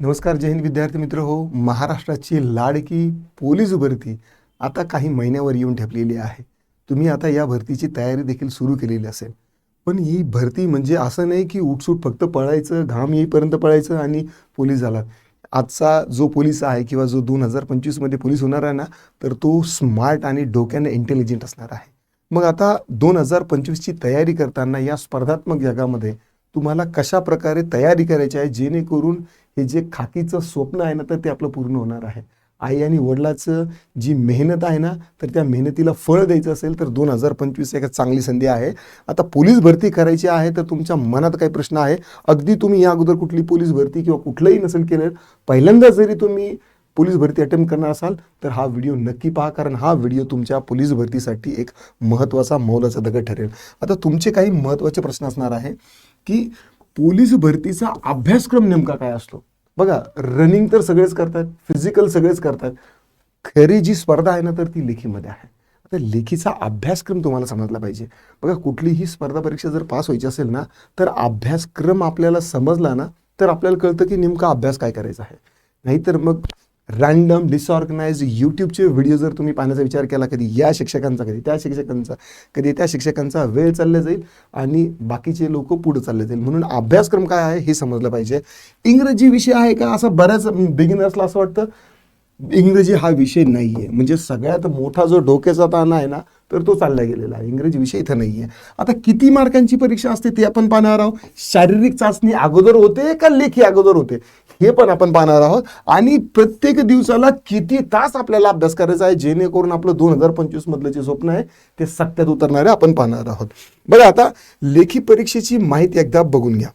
नमस्कार जय हिंद विद्यार्थी मित्र. हो महाराष्ट्राची लाडकी पोलीस भरती आता काही महिन्यावर येऊन ठेपलेली आहे. तुम्ही आता या भरतीची तयारी देखील सुरू केलेली असेल. पण ही भरती म्हणजे असं नाही की उठसूट फक्त पळायचं घाम येईपर्यंत पळायचं आणि पोलीस झाला आजचा जो पोलीस आहे किंवा जो दोन हजार पंचवीसमध्ये पोलीस होणार आहे ना तर तो स्मार्ट आणि डोक्याने इंटेलिजंट असणार आहे. मग आता दोन हजार पंचवीसची तयारी करताना या स्पर्धात्मक जगामध्ये तुम्हाला कशा प्रकारे तयारी करायची आहे जेणेकरून हे जे खाकीचं स्वप्न आहे ना तर ते आपलं पूर्ण होणार आहे. आई आणि वडिलाचं जी मेहनत आहे ना तर त्या मेहनतीला फळ द्यायचं असेल तर दोन हजार पंचवीस एक चांगली संधी आहे. आता पोलीस भरती करायची आहे तर तुमच्या मनात काही प्रश्न आहे. अगदी तुम्ही या अगोदर कुठली पोलीस भरती किंवा कुठलंही नसेल केलं पहिल्यांदा जरी तुम्ही पोलीस भरती अटेम्प्ट करणार असाल तर हा व्हिडिओ नक्की पहा कारण हा व्हिडिओ तुमच्या पोलीस भरतीसाठी एक महत्त्वाचा मौलाचा दगड ठरेल. आता तुमचे काही महत्त्वाचे प्रश्न असणार आहे. की पोलीस भरतीचा अभ्यासक्रम नेमका काय असतो? बघा रनिंग तर सगळेच करतात फिजिकल सगळेच करतात. खरी जी स्पर्धा आहे ना तर ती लेखीमध्ये आहे. आता लेखीचा अभ्यासक्रम तुम्हाला समजला पाहिजे. बघा कुठलीही स्पर्धा परीक्षा जर पास व्हायची असेल ना तर अभ्यासक्रम आपल्याला समजला ना तर आपल्याला कळतं की नेमका अभ्यास काय करायचा आहे. नाहीतर मग रॅन्डम डिसऑर्गनाइज यूट्यूबचे व्हिडिओ जर तुम्ही पाहण्याचा विचार केला कधी या शिक्षकांचा कधी त्या शिक्षकांचा कधी त्या शिक्षकांचा वेळ चालला जाईल आणि बाकीचे लोक पुढे चालले जाईल. म्हणून अभ्यासक्रम काय आहे हे समजलं पाहिजे. इंग्रजी विषय आहे का? असं बऱ्याच बिगिनर्सला असं वाटतं इंग्रजी हा विषय नाही आहे म्हणजे सगळ्यात मोठा जो डोक्याचा ताण आहे ना तर तो चालला गेलेला आहे. इंग्रजी विषय इथं नाही आहे आता किती मार्कांची परीक्षा असते ते आपण पाहणार आहोत? शारीरिक चाचणी अगोदर होते का लेखी अगोदर होते? हे पण आपण पाहणार आहोत. आणि प्रत्येक दिवसाला किती तास आपल्याला अभ्यास करायचा आहे जेणेकरून आपलं दोन हजार पंचवीस मधलं जे स्वप्न आहे ते सत्यात उतरणारे आपण पाहणार आहोत. बरं आता लेखी परीक्षेची माहिती एकदा बघून घ्या.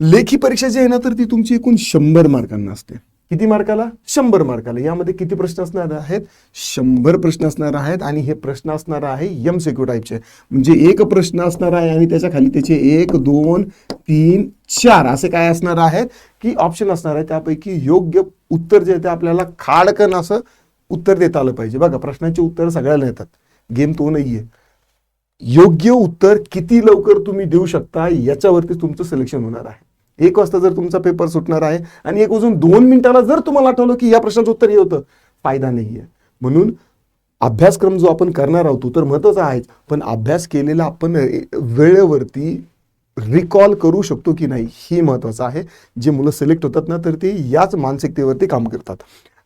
लेखी परीक्षा जी आहे ना तर ती तुमची एकूण शंभर मार्कांना असते. किती मार्काला शंभर मार्काला यामध्ये किती प्रश्न असणार आहेत? शंभर प्रश्न असणार आहेत आणि हे प्रश्न असणार आहे एम सिक्यू टाईपचे म्हणजे एक प्रश्न असणार आहे आणि त्याच्याखाली त्याचे एक दोन तीन चार असे काय असणार आहेत? की ऑप्शन असणार आहे. त्यापैकी योग्य उत्तर जे आहे ते आपल्याला खाडकन असं उत्तर देता आलं पाहिजे. बघा प्रश्नाचे उत्तर सगळ्याला येतात. गेम तो नाहीये. योग्य उत्तर किती लवकर तुम्ही देऊ शकता याच्यावरती तुमचं सिलेक्शन होणार आहे. एक वाजता जर तुमचा पेपर सुटणार आहे आणि एक अजून दोन मिनिटाला जर तुम्हाला आठवलं की या प्रश्नाचं उत्तर हे होतं फायदा नाही आहे म्हणून अभ्यासक्रम जो आपण करणार आहोत तो तर महत्त्वाचा आहेच पण अभ्यास केलेला आपण वेळेवरती रिकॉल करू शकतो की नाही हे महत्वाचं आहे. जे मुलं सिलेक्ट होतात ना तर ते याच मानसिकतेवरती काम करतात.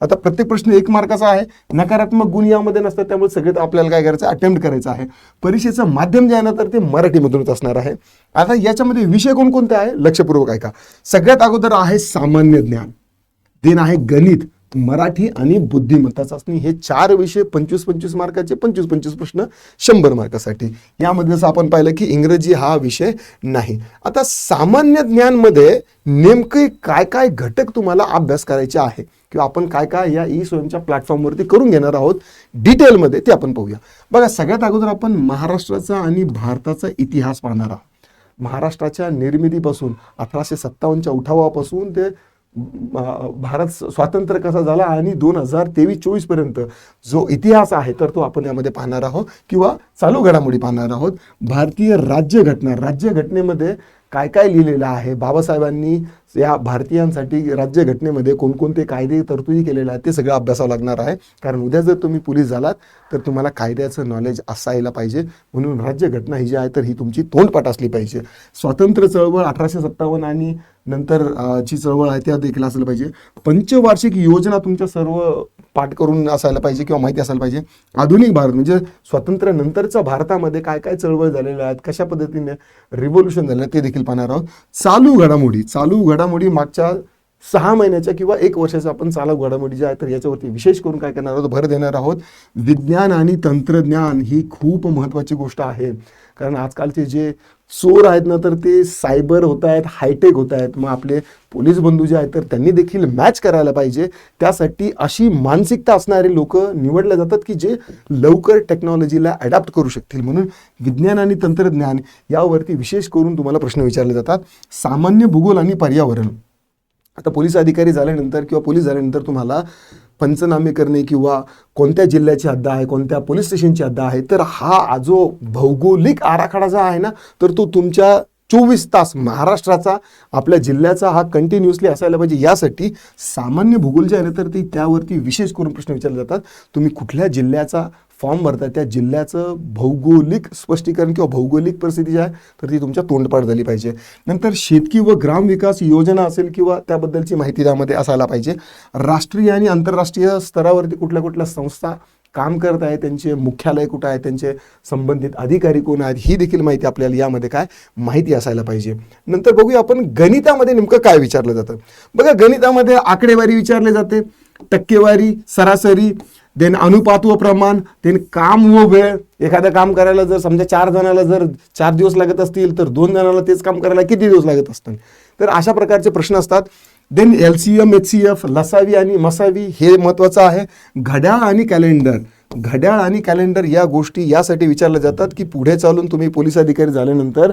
आता प्रत्येक प्रश्न एक मार्काचा आहे. नकारात्मक गुण यामध्ये नसतात त्यामुळे सगळ्यात आपल्याला काय करायचं? अटेम्प्ट करायचं आहे. परीक्षेचं माध्यम जे आहे ना तर ते मराठीमधूनच असणार आहे. आता याच्यामध्ये विषय कोणकोणते आहे? लक्षपूर्वक ऐका. सगळ्यात अगोदर आहे सामान्य ज्ञान. देन आहे गणित. मराठी आणि बुद्धिमत्ता चाचणी हे चार विषय पंचवीस पंचवीस मार्काचे पंचवीस पंचवीस प्रश्न शंभर मार्कासाठी. यामध्ये जसं आपण पाहिलं की इंग्रजी हा विषय नाही. आता सामान्य ज्ञानमध्ये नेमके काय काय घटक तुम्हाला अभ्यास करायचे आहे? किंवा आपण काय काय या ई स्वयंच्या प्लॅटफॉर्मवरती करून घेणार आहोत? डिटेलमध्ये ते आपण पाहूया. बघा सगळ्यात अगोदर आपण महाराष्ट्राचा आणि भारताचा इतिहास पाहणार आहोत. महाराष्ट्राच्या निर्मितीपासून अठराशे सत्तावन्नच्या उठावापासून ते भारत स्वातंत्र्य कसा झाला आणि दोन हजार तेवीस चोवीसपर्यंत जो इतिहास आहे तर तो आपण यामध्ये पाहणार आहोत किंवा चालू घडामोडी पाहणार आहोत. भारतीय राज्यघटना राज्यघटनेमध्ये काय काय लिहिलेलं आहे? बाबासाहेबांनी या भारतीयांसाठी राज्यघटनेमध्ये कोणकोणते कायदे तरतुदी केलेले आहेत ते सगळं अभ्यासावं लागणार आहे. कारण उद्या जर तुम्ही पोलीस झालात तर तुम्हाला कायद्याचं नॉलेज असायला पाहिजे. म्हणून राज्यघटना ही जी आहे तर ही तुमची तोंडपाठ असली पाहिजे. स्वातंत्र्य चळवळ अठराशे सत्तावन्न आणि नंतर ची चळवळ आहे त्या देखील असलं पाहिजे. पंचवार्षिक योजना तुमच्या सर्व पाठ करून असायला पाहिजे किंवा माहिती असायला पाहिजे. आधुनिक भारत म्हणजे स्वातंत्र्यानंतरच्या भारतामध्ये काय काय चळवळ झालेल्या आहेत कशा पद्धतीने रिव्होल्युशन झालं ते देखील पाहणार आहोत. चालू घडामोडी चालू घडामोडी मागच्या सहा महिन्याच्या किंवा एक वर्षाच्या आपण चालक घडामोडी ज्या आहेत तर याच्यावरती विशेष करून काय करणार आहोत भर देणार आहोत. विज्ञान आणि तंत्रज्ञान ही खूप महत्त्वाची गोष्ट आहे. कारण आजकालचे जे चोर आहेत ना तर ते सायबर होत आहेत हायटेक होत आहेत मग आपले पोलीस बंधू जे आहेत तर त्यांनी देखील मॅच करायला पाहिजे. त्यासाठी अशी मानसिकता असणारे लोक निवडले जातात की जे लवकर टेक्नॉलॉजीला अडॅप्ट करू शकतील. म्हणून विज्ञान आणि तंत्रज्ञान यावरती विशेष करून तुम्हाला प्रश्न विचारले जातात. सामान्य भूगोल आणि पर्यावरण. आता पोलीस अधिकारी झाल्यानंतर किंवा पोलीस झाल्यानंतर तुम्हाला पंचनामे करणे किंवा कोणत्या जिल्ह्याची हद्द आहे कोणत्या पोलीस स्टेशनची हद्द आहे तर हा जो भौगोलिक आराखडा जो आहे ना तर तो तुमच्या चोवीस तास महाराष्ट्राचा आपल्या जिल्ह्याचा हा कंटिन्युअसली असायला पाहिजे. यासाठी सामान्य भूगोल जे आहे ना तर ते त्यावरती विशेष करून प्रश्न विचारले जातात. तुम्ही कुठल्या जिल्ह्याचा फॉर्म भरता त्या जिल्ह्याचं भौगोलिक स्पष्टीकरण किंवा भौगोलिक परिस्थिती जी आहे तर ती तुमच्या तोंडपाठ झाली पाहिजे. नंतर शेतकी व ग्राम विकास योजना असेल किंवा त्याबद्दलची माहिती त्यामध्ये असायला पाहिजे. राष्ट्रीय आणि आंतरराष्ट्रीय स्तरावरती कुठल्या कुठल्या संस्था काम करत आहे त्यांचे मुख्यालय कुठं आहे त्यांचे संबंधित अधिकारी कोण आहेत ही देखील माहिती आपल्याला यामध्ये काय माहिती असायला पाहिजे. नंतर बघूया आपण गणितामध्ये नेमकं काय विचारलं जातं. बघा गणितामध्ये आकडेवारी विचारले जाते. टक्केवारी सरासरी देन अनुपात व प्रमाण देन काम व वेळ. एखादं काम करायला जर समजा चार जणाला जर चार दिवस लागत असतील तर दोन जणाला तेच काम करायला किती दिवस लागत असतील? तर अशा प्रकारचे प्रश्न असतात. Then L C M H C F लसावी आणि मसावी हे महत्वाचं आहे. घड्याळ आणि कॅलेंडर. घड्याळ आणि कॅलेंडर या गोष्टी यासाठी विचारल्या जातात की पुढे चालून तुम्ही पोलीस अधिकारी झाल्यानंतर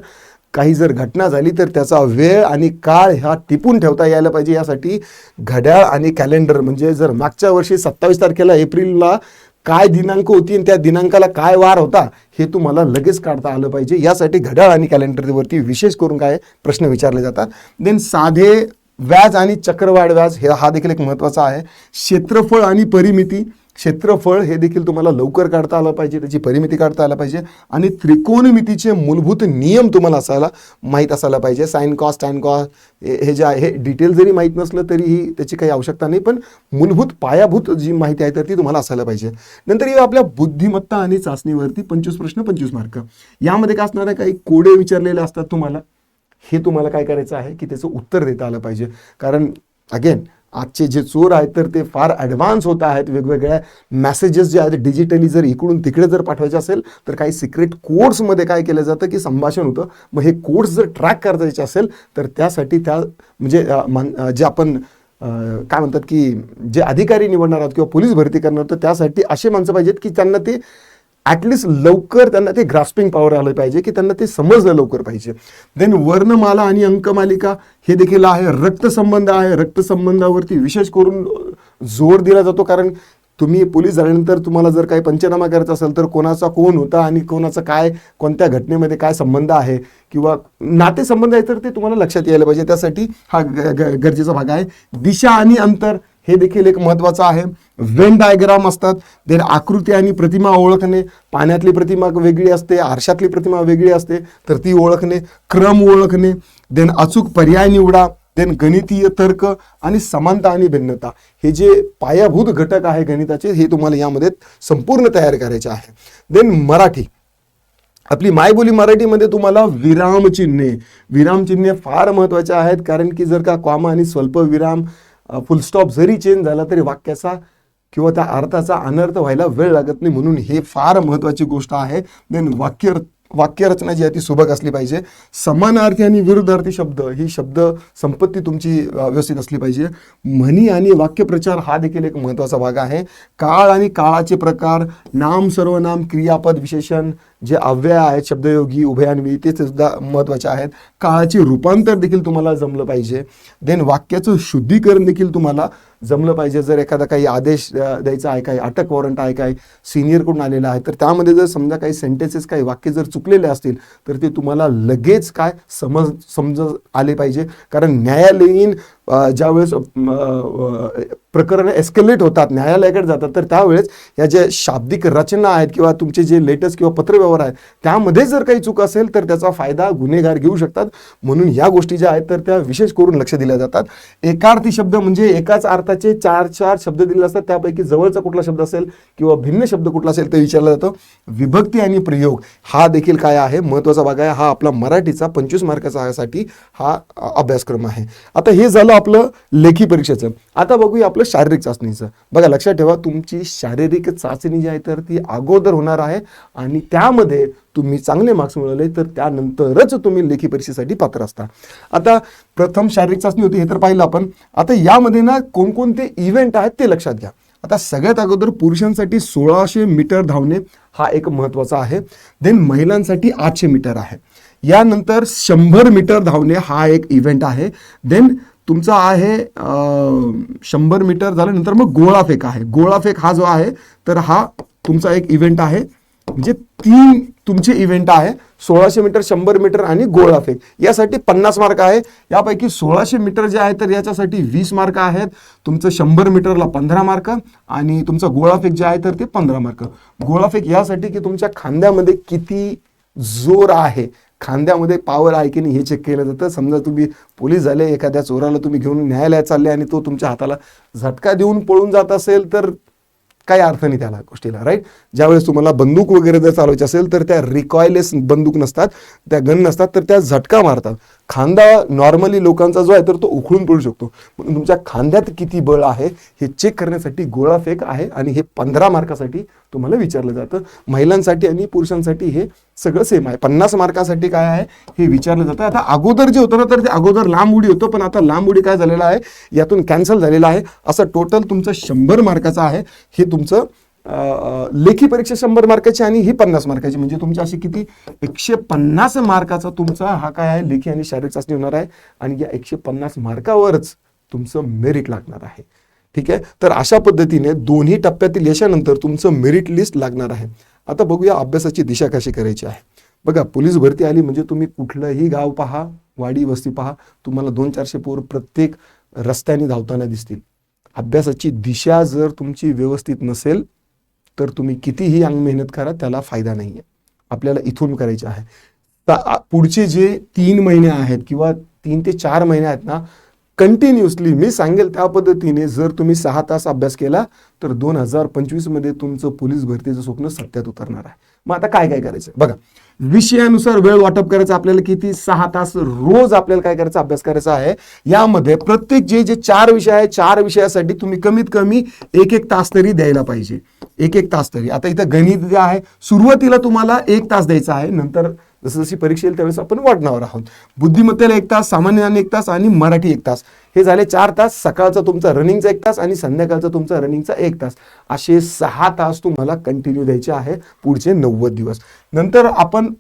काही जर घटना झाली तर त्याचा वेळ आणि काळ हा टिपून ठेवता यायला पाहिजे. यासाठी घड्याळ आणि कॅलेंडर म्हणजे जर मागच्या वर्षी सत्तावीस तारखेला एप्रिलला काय दिनांक होती आणि त्या दिनांकाला काय वार होता हे तुम्हाला लगेच काढता आलं पाहिजे. यासाठी घड्याळ आणि कॅलेंडरवरती विशेष करून काय प्रश्न विचारले जातात. देन साधे व्याज आणि चक्रवाढ व्याज हे हा देखील एक महत्त्वाचा आहे. क्षेत्रफळ आणि परिमिती क्षेत्रफळ हे देखील तुम्हाला लवकर काढता आलं पाहिजे त्याची परिमिती काढता आलं पाहिजे आणि त्रिकोणमितीचे मूलभूत नियम तुम्हाला असायला माहीत असायला पाहिजे. साईन कॉस्ट टॅन कॉस्ट हे जे आहे हे डिटेल जरी माहीत नसलं तरीही त्याची काही आवश्यकता नाही पण मूलभूत पायाभूत जी माहिती आहे तर ती तुम्हाला असायला पाहिजे. नंतर येऊ आपल्या बुद्धिमत्ता आणि चाचणीवरती पंचवीस प्रश्न पंचवीस मार्क. यामध्ये काय असणार आहे? काही कोडे विचारलेले असतात तुम्हाला. हे तुम्हाला काय करायचं आहे? की त्याचं उत्तर देता आलं पाहिजे. कारण अगेन आजचे जे चोर आहेत तर ते फार ॲडव्हान्स होत आहेत वेगवेगळ्या मेसेजेस जे आहेत डिजिटली जर इकडून तिकडे जर पाठवायचे असेल तर काही सिक्रेट कोड्समध्ये काय केलं जातं की संभाषण होतं. मग हे कोड्स जर ट्रॅक करायचे असेल तर त्यासाठी त्या म्हणजे मान- जे आपण काय म्हणतात की जे अधिकारी निवडणार आहोत किंवा पोलीस भरती करणार आहोत तर त्यासाठी असे माणसं पाहिजेत की त्यांना ते ॲटलिस्ट लवकर त्यांना ते ग्रास्पिंग पॉवर आलं पाहिजे की त्यांना ते समजलं लवकर पाहिजे. देन वर्णमाला आणि अंकमालिका हे देखील आहे रक्तसंबंध आहे. रक्तसंबंधावरती विशेष करून जोर दिला जातो. कारण तुम्ही पोलीस झाल्यानंतर तुम्हाला जर काही पंचनामा करायचा असेल तर कोणाचा कोण होता आणि कोणाचा काय कोणत्या घटनेमध्ये काय संबंध आहे? किंवा नातेसंबंध आहे तर ते तुम्हाला लक्षात यायला पाहिजे. त्यासाठी हा ग- ग- गरजेचा भाग आहे. दिशा आणि अंतर हे देखील एक महत्त्वाचं आहे. वेन डायग्राम असतात. देन आकृती आणि प्रतिमा ओळखणे पाण्यातली प्रतिमा वेगळी असते आरशातली प्रतिमा वेगळी असते तर ती ओळखणे क्रम ओळखणे देन अचूक पर्याय निवडा देन गणितीय तर्क आणि समानता आणि भिन्नता. हे जे पायाभूत घटक आहे गणिताचे हे तुम्हाला यामध्ये संपूर्ण तयार करायचे आहे. देन मराठी. आपली मायबोली मराठीमध्ये तुम्हाला विरामचिन्हे विरामचिन्हे फार महत्त्वाचे आहेत कारण की जर का कॉमा आणि स्वल्प विराम फुलस्टॉप जरी चेंज झाला तरी वाक्याचा किंवा त्या अर्थाचा अनर्थ व्हायला वेळ लागत नाही म्हणून हे फार महत्त्वाची गोष्ट आहे. देन वाक्य वाक्यरचना जी आहे ती सुबक असली पाहिजे. समानार्थी आणि विरुद्धार्थी शब्द ही शब्द संपत्ती तुमची व्यवस्थित असली पाहिजे. म्हणी आणि वाक्यप्रचार हा देखील एक महत्त्वाचा भाग आहे. काळ आणि काळाचे प्रकार नाम सर्वनाम क्रियापद विशेषण जे अव्यय आहेत शब्दयोगी उभयान्वी ते सुद्धा महत्त्वाचे आहेत. काळाचे रूपांतर देखील तुम्हाला जमलं पाहिजे. देन वाक्याचं शुद्धीकरण देखील तुम्हाला जमलं पाहिजे. जर एखादा काही आदेश द्यायचा आहे काही अटक वॉरंट आहे काय सिनियरकडून आलेला आहे तर त्यामध्ये जर समजा काही सेंटेन्सेस काही वाक्य जर चुकलेले असतील तर ते तुम्हाला लगेच काय समज समज आले पाहिजे. कारण न्यायालयीन ज्यावेळेस प्रकरण प्रकरणं एस्केलेट होतात न्यायालयाकडे जातात तर त्यावेळेस या ज्या शाब्दिक रचना आहेत किंवा तुमचे जे लेटेस्ट किंवा पत्रव्यवहार आहेत त्यामध्ये जर काही चूक असेल तर त्याचा फायदा गुन्हेगार घेऊ शकतात. म्हणून या गोष्टी ज्या आहेत तर त्या विशेष करून लक्ष दिल्या जातात. एकार्थी शब्द म्हणजे एकाच अर्थाचे चार चार शब्द दिले असतात. त्यापैकी जवळचा कुठला शब्द असेल किंवा भिन्न शब्द कुठला असेल ते विचारलं जातो. विभक्ती आणि प्रयोग हा देखील काय आहे? महत्त्वाचा भाग आहे. हा आपला मराठीचा पंचवीस मार्काचा साठी हा अभ्यासक्रम आहे. आता हे झालं आपलं लेखी परीक्षेचं. आता बघूया आपलं शारीरिक चाचणीचं. बघा लक्षात ठेवा तुमची शारीरिक चाचणी जी आहे तर ती अगोदर होणार आहे आणि त्यामध्ये तुम्ही चांगले मार्क्स मिळवले तर त्यानंतरच तुम्ही लेखी परीक्षेसाठी पात्र असता. आता प्रथम शारीरिक चाचणी होती हे तर पाहिलं आपण. आता यामध्ये ना कोणकोणते इव्हेंट आहेत ते लक्षात घ्या. आता सगळ्यात अगोदर पुरुषांसाठी सोळाशे मीटर धावणे हा एक महत्त्वाचा आहे. देन महिलांसाठी आठशे मीटर आहे. यानंतर शंभर मीटर धावणे हा एक इव्हेंट आहे. देन तुमचा आहे शंभर मीटर झाल्यानंतर मग गोळाफेक आहे. गोळाफेक हा जो आहे तर हा तुमचा एक इव्हेंट आहे. म्हणजे तीन तुमचे इव्हेंट आहे सोळाशे मीटर शंभर मीटर आणि गोळाफेक यासाठी पन्नास मार्क आहे. यापैकी सोळाशे मीटर जे आहे तर याच्यासाठी वीस मार्क आहेत. तुमचं शंभर मीटरला पंधरा मार्क आणि तुमचं गोळाफेक जे आहे तर ते पंधरा मार्क. गोळाफेक यासाठी की तुमच्या खांद्यामध्ये किती जोर आहे खांद्यामध्ये पावर आहे की नाही हे चेक केलं जातं. समजा तुम्ही पोलीस झाले एखाद्या चोराला तुम्ही घेऊन न्यायालयात चालले आणि तो तुमच्या हाताला झटका देऊन पळून जात असेल तर काही अर्थ नाही त्याला गोष्टीला राईट ज्यावेळेस तुम्हाला बंदूक वगैरे जर चालवायची असेल तर त्या रिकॉयलेस बंदूक नसतात त्या गन नसतात तर त्या झटका मारतात. खांदा नॉर्मली लोकांचा जो आहे तर तो उखळून पडू शकतो. म्हणून तुमच्या खांद्यात किती बळ आहे हे चेक करण्यासाठी गोळा फेक आहे आणि हे पंधरा मार्कासाठी तुम्हाला विचारलं जातं. महिलांसाठी आणि पुरुषांसाठी हे सगळं सेम आहे. पन्नास मार्कासाठी काय आहे हे विचारलं जातं. आता अगोदर जे होतं ना तर ते अगोदर लांब उडी होतं पण आता लांब उडी काय झालेलं आहे यातून कॅन्सल झालेलं आहे. असं टोटल तुमचं शंभर मार्काचं आहे. हे तुमचं लेखी परीक्षा शंभर मार्काची आणि ही पन्नास मार्काची. म्हणजे तुमची अशी किती? एकशे पन्नास मार्काचा तुमचा हा काय आहे लेखी आणि शारीरिक चाचणी होणार आहे. आणि या एकशे पन्नास मार्कावरच तुमचं मेरिट लागणार आहे. ठीक आहे? तर अशा पद्धतीने दोन्ही टप्प्यातील यशानंतर तुमचं मेरिट लिस्ट लागणार आहे. आता बघूया अभ्यासाची दिशा कशी करायची आहे. बघा पोलीस भरती आली म्हणजे तुम्ही कुठलंही गाव पहा वाडी वस्ती पहा तुम्हाला दोन चारशे पोर प्रत्येक रस्त्याने धावताना दिसतील. अभ्यासाची दिशा जर तुमची व्यवस्थित नसेल तर तुम्ही कितीही अंग मेहनत करा त्याला फायदा नाही आहे आपल्याला इथून करायचे आहे. पुढचे जे तीन महिने आहेत किंवा तीन ते चार महिने आहेत ना कंटिन्युअसली मी सांगेल त्या पद्धतीने जर तुम्ही सहा तास अभ्यास केला तर दोन हजार पंचवीसमध्ये तुमचं पोलीस भरतीचं स्वप्न सत्यात उतरणार आहे. मग आता काय काय करायचं? बघा विषयानुसार वेळ वाटप करायचं आपल्याला किती? सहा तास रोज आपल्याला काय करायचं? अभ्यास करायचा आहे. यामध्ये प्रत्येक जे जे चार विषय आहे चार विषयासाठी तुम्ही कमीत कमी एक एक तास तरी द्यायला पाहिजे. एक एक तास तरी. आता इथं गणित जे आहे सुरुवातीला तुम्हाला एक तास द्यायचा आहे नंतर जसं जशी परीक्षा येईल त्यावेळेस आपण वाढणार आहोत. बुद्धिमत्तेला एक तास सामान्य ज्ञान एक तास आणि मराठी एक तास. हे झाले चार तास सकाळचा तुमचा रनिंगचा एक तास आणि संध्याकाळचा तुमचा रनिंगचा एक तास. असे सहा तास तुम्हाला कंटिन्यू द्यायचे आहे पुढचे नव्वद दिवस. नंतर आपण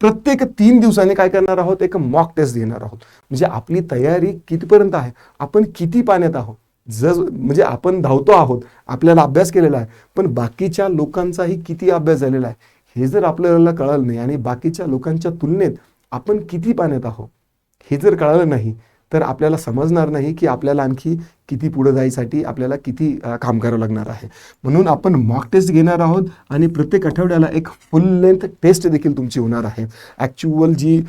प्रत्येक तीन दिवसांनी काय करणार आहोत? एक मॉक टेस्ट देणार आहोत. म्हणजे आपली तयारी कितीपर्यंत आहे? आपण किती पाण्यात आहोत? जर म्हणजे आपण धावतो आहोत. आपल्याला अभ्यास केलेला आहे. पण बाकीच्या लोकांचाही किती अभ्यास झालेला आहे? हे जर आपल्याला कळलं नाही आणि बाकीच्या लोकांच्या तुलनेत आपण किती पाण्यात आहोत हे जर कळालं नाही तर आपल्याला समजणार नाही की आपल्याला आणखी किती पुढे जायसाठी आपल्याला किती काम करावं लागणार आहे. म्हणून आपण मॉक टेस्ट घेणार आहोत आणि प्रत्येक आठवड्याला एक फुल लेंथ टेस्ट देखील तुमची होणार आहे. ॲक्च्युअल जी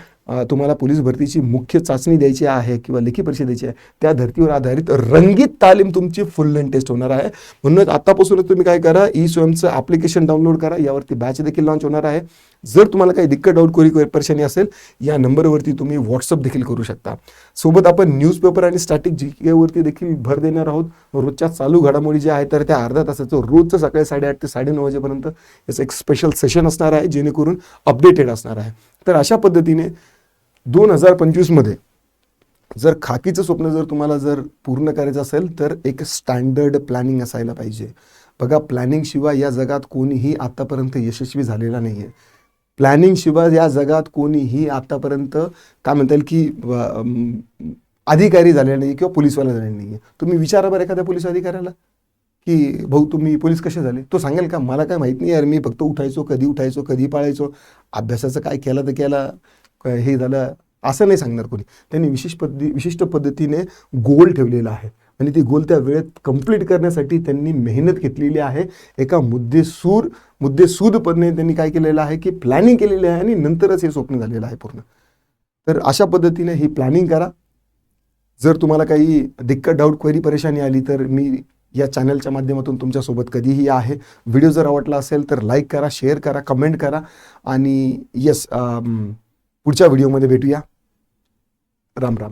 तुम्हाला पोलीस भरतीची मुख्य चाचणी द्यायची आहे किंवा लेखी परीक्षा द्यायची आहे त्या धर्तीवर आधारित रंगीत तालीम तुमची फुल लेन टेस्ट होणार आहे. म्हणूनच आतापासूनच तुम्ही काय करा ई स्वयंचं ॲप्लिकेशन डाउनलोड करा यावरती बॅच देखील लॉन्च होणार आहे. जर तुम्हाला काही दिक्कत डाऊट कोरी परेशानी असेल या नंबरवरती तुम्ही व्हॉट्सअप देखील करू शकता. सोबत आपण न्यूजपेपर आणि स्टॅटिक जी केवरती देखील भर देणार आहोत. रोजच्या चालू घडामोडी ज्या आहेत तर त्या अर्धा तासाचं रोजचं सकाळी साडेआठ ते साडेनऊ वाजेपर्यंत याचं एक स्पेशल सेशन असणार आहे जेणेकरून अपडेटेड असणार आहे. तर अशा पद्धतीने दोन हजार पंचवीसमध्ये जर खाकीचं स्वप्न जर तुम्हाला जर पूर्ण करायचं असेल तर एक स्टँडर्ड प्लॅनिंग असायला पाहिजे. बघा प्लॅनिंगशिवाय या जगात कोणीही आत्तापर्यंत यशस्वी झालेला नाही आहे प्लॅनिंगशिवाय या जगात कोणीही आत्तापर्यंत काय म्हणता येईल की अधिकारी झालेला नाही किंवा पोलीसवाला झालेला नाही आहे तुम्ही विचारा बरं एखाद्या पोलीस अधिकाऱ्याला की भाऊ तुम्ही पोलीस कसे झाले? तो सांगेल का मला काय माहीत नाही यार मी फक्त उठायचो कधी उठायचो कधी पाळायचो. अभ्यासाचं काय केलं तर केला. हे झालं असं नाही सांगणार कोणी. त्यांनी विशेष पद्धती विशिष्ट पद्धतीने गोल ठेवलेला आहे. आणि ती गोल त्या वेळेत कंप्लीट करण्यासाठी त्यांनी मेहनत घेतलेली आहे. एका मुद्देसूर मुद्देसूदपणे त्यांनी काय केलेलं आहे की प्लॅनिंग केलेली आहे आणि नंतरच हे स्वप्न झालेलं आहे पूर्ण. तर अशा पद्धतीने ही प्लॅनिंग करा. जर तुम्हाला काही दिक्कत डाऊट क्वेरी परेशानी आली तर मी या चॅनलच्या माध्यमातून तुमच्यासोबत कधीही आहे. व्हिडिओ जर आवडला असेल तर लाईक करा शेअर करा कमेंट करा. आणि येस um, पुढच्या व्हिडिओमध्ये भेटूया. राम राम.